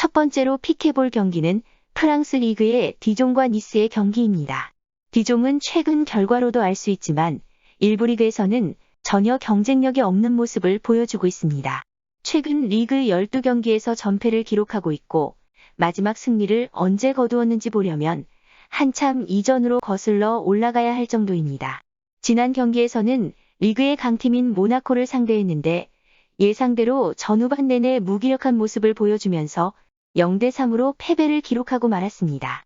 첫 번째로 픽해볼 경기는 프랑스 리그의 디종과 니스의 경기입니다. 디종은 최근 결과로도 알 수 있지만 일부 리그에서는 전혀 경쟁력이 없는 모습을 보여주고 있습니다. 최근 리그 12경기에서 전패를 기록하고 있고 마지막 승리를 언제 거두었는지 보려면 한참 이전으로 거슬러 올라가야 할 정도입니다. 지난 경기에서는 리그의 강팀인 모나코를 상대했는데 예상대로 전후반 내내 무기력한 모습을 보여주면서 0대 3으로 패배를 기록하고 말았습니다.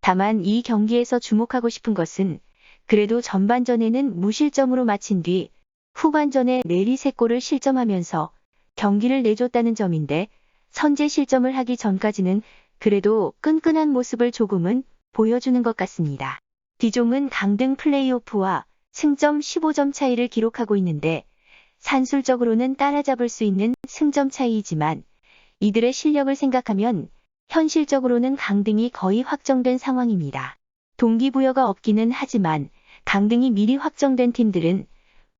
다만 이 경기에서 주목하고 싶은 것은 그래도 전반전에는 무실점으로 마친 뒤 후반전에 내리 3골을 실점하면서 경기를 내줬다는 점인데 선제 실점을 하기 전까지는 그래도 끈끈한 모습을 조금은 보여주는 것 같습니다. 디종은 강등 플레이오프와 승점 15점 차이를 기록하고 있는데 산술적으로는 따라잡을 수 있는 승점 차이이지만 이들의 실력을 생각하면 현실적으로는 강등이 거의 확정된 상황입니다. 동기부여가 없기는 하지만 강등이 미리 확정된 팀들은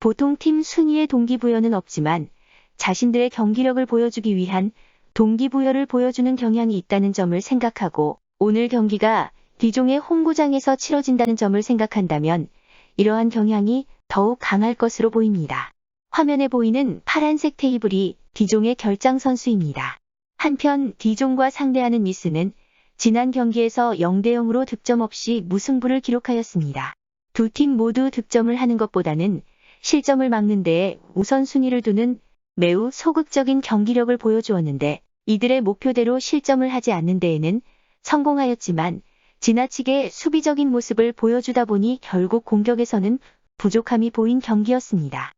보통 팀 순위의 동기부여는 없지만 자신들의 경기력을 보여주기 위한 동기부여를 보여주는 경향이 있다는 점을 생각하고 오늘 경기가 디종의 홈구장에서 치러진다는 점을 생각한다면 이러한 경향이 더욱 강할 것으로 보입니다. 화면에 보이는 파란색 테이블이 디종의 결장 선수입니다. 한편 디종과 상대하는 니스는 지난 경기에서 0대 0으로 득점 없이 무승부를 기록하였습니다. 두 팀 모두 득점을 하는 것보다는 실점을 막는 데에 우선순위를 두는 매우 소극적인 경기력을 보여주었는데 이들의 목표대로 실점을 하지 않는 데에는 성공하였지만 지나치게 수비적인 모습을 보여주다 보니 결국 공격에서는 부족함이 보인 경기였습니다.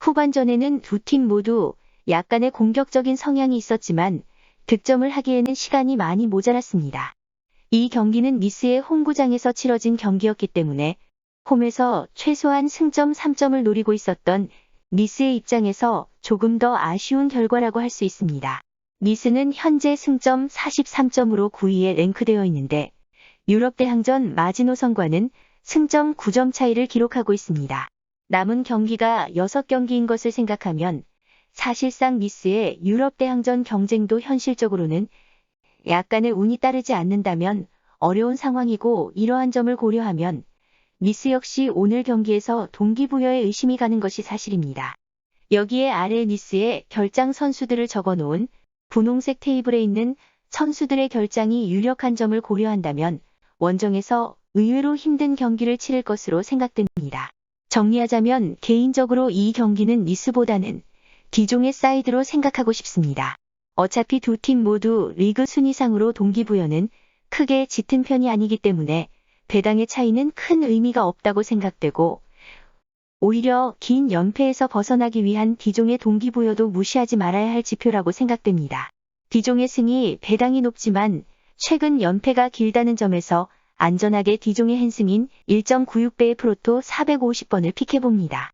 후반전에는 두 팀 모두 약간의 공격적인 성향이 있었지만 득점을 하기에는 시간이 많이 모자랐습니다. 이 경기는 니스의 홈구장에서 치러진 경기였기 때문에 홈에서 최소한 승점 3점을 노리고 있었던 니스의 입장에서 조금 더 아쉬운 결과라고 할 수 있습니다. 니스는 현재 승점 43점으로 9위에 랭크되어 있는데 유럽 대항전 마지노선과는 승점 9점 차이를 기록하고 있습니다. 남은 경기가 6경기인 것을 생각하면 사실상 니스의 유럽 대항전 경쟁도 현실적으로는 약간의 운이 따르지 않는다면 어려운 상황이고 이러한 점을 고려하면 니스 역시 오늘 경기에서 동기부여에 의심이 가는 것이 사실입니다. 여기에 아래 니스의 결장 선수들을 적어놓은 분홍색 테이블에 있는 선수들의 결장이 유력한 점을 고려한다면 원정에서 의외로 힘든 경기를 치를 것으로 생각됩니다. 정리하자면 개인적으로 이 경기는 니스보다는 디종의 사이드로 생각하고 싶습니다. 어차피 두 팀 모두 리그 순위상으로 동기부여는 크게 짙은 편이 아니기 때문에 배당의 차이는 큰 의미가 없다고 생각되고 오히려 긴 연패에서 벗어나기 위한 디종의 동기부여도 무시하지 말아야 할 지표라고 생각됩니다. 디종의 승이 배당이 높지만 최근 연패가 길다는 점에서 안전하게 디종의 핸승인 1.96배의 프로토 450번을 픽해봅니다.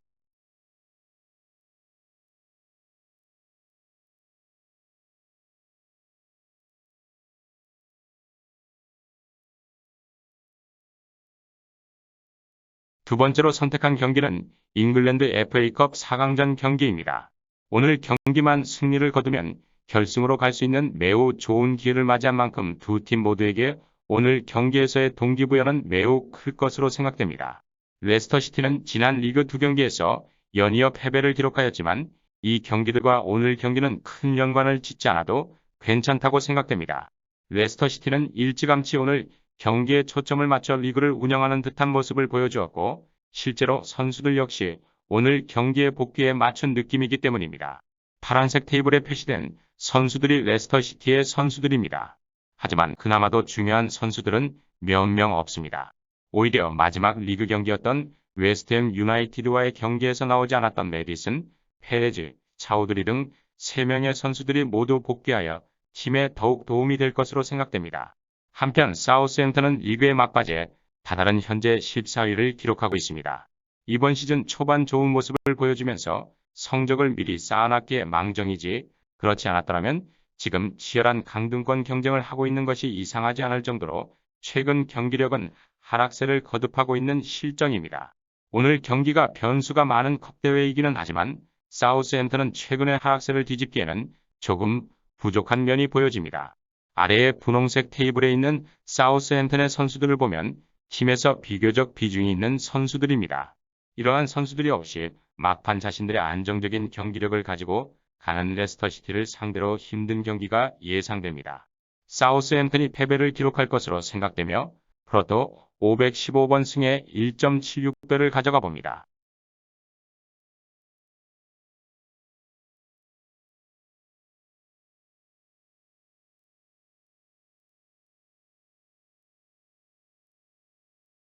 두 번째로 선택한 경기는 잉글랜드 FA컵 4강전 경기입니다. 오늘 경기만 승리를 거두면 결승으로 갈 수 있는 매우 좋은 기회를 맞이한 만큼 두 팀 모두에게 오늘 경기에서의 동기부여는 매우 클 것으로 생각됩니다. 레스터시티는 지난 리그 두 경기에서 연이어 패배를 기록하였지만 이 경기들과 오늘 경기는 큰 연관을 짓지 않아도 괜찮다고 생각됩니다. 레스터시티는 일찌감치 오늘 경기에 초점을 맞춰 리그를 운영하는 듯한 모습을 보여주었고 실제로 선수들 역시 오늘 경기의 복귀에 맞춘 느낌이기 때문입니다. 파란색 테이블에 표시된 선수들이 레스터시티의 선수들입니다. 하지만 그나마도 중요한 선수들은 몇 명 없습니다. 오히려 마지막 리그 경기였던 웨스트햄 유나이티드와의 경기에서 나오지 않았던 메디슨, 페레즈, 차우드리 등 3명의 선수들이 모두 복귀하여 팀에 더욱 도움이 될 것으로 생각됩니다. 한편 사우스햄턴은 리그의 막바지에 다다른 현재 14위를 기록하고 있습니다. 이번 시즌 초반 좋은 모습을 보여주면서 성적을 미리 쌓아놨기에 망정이지 그렇지 않았더라면 지금 치열한 강등권 경쟁을 하고 있는 것이 이상하지 않을 정도로 최근 경기력은 하락세를 거듭하고 있는 실정입니다. 오늘 경기가 변수가 많은 컵대회이기는 하지만 사우스햄턴은 최근의 하락세를 뒤집기에는 조금 부족한 면이 보여집니다. 아래의 분홍색 테이블에 있는 사우스햄튼의 선수들을 보면 팀에서 비교적 비중이 있는 선수들입니다. 이러한 선수들이 없이 막판 자신들의 안정적인 경기력을 가지고 가난 레스터시티를 상대로 힘든 경기가 예상됩니다. 사우스햄튼이 패배를 기록할 것으로 생각되며 프로토 515번 승에 1.76배를 가져가 봅니다.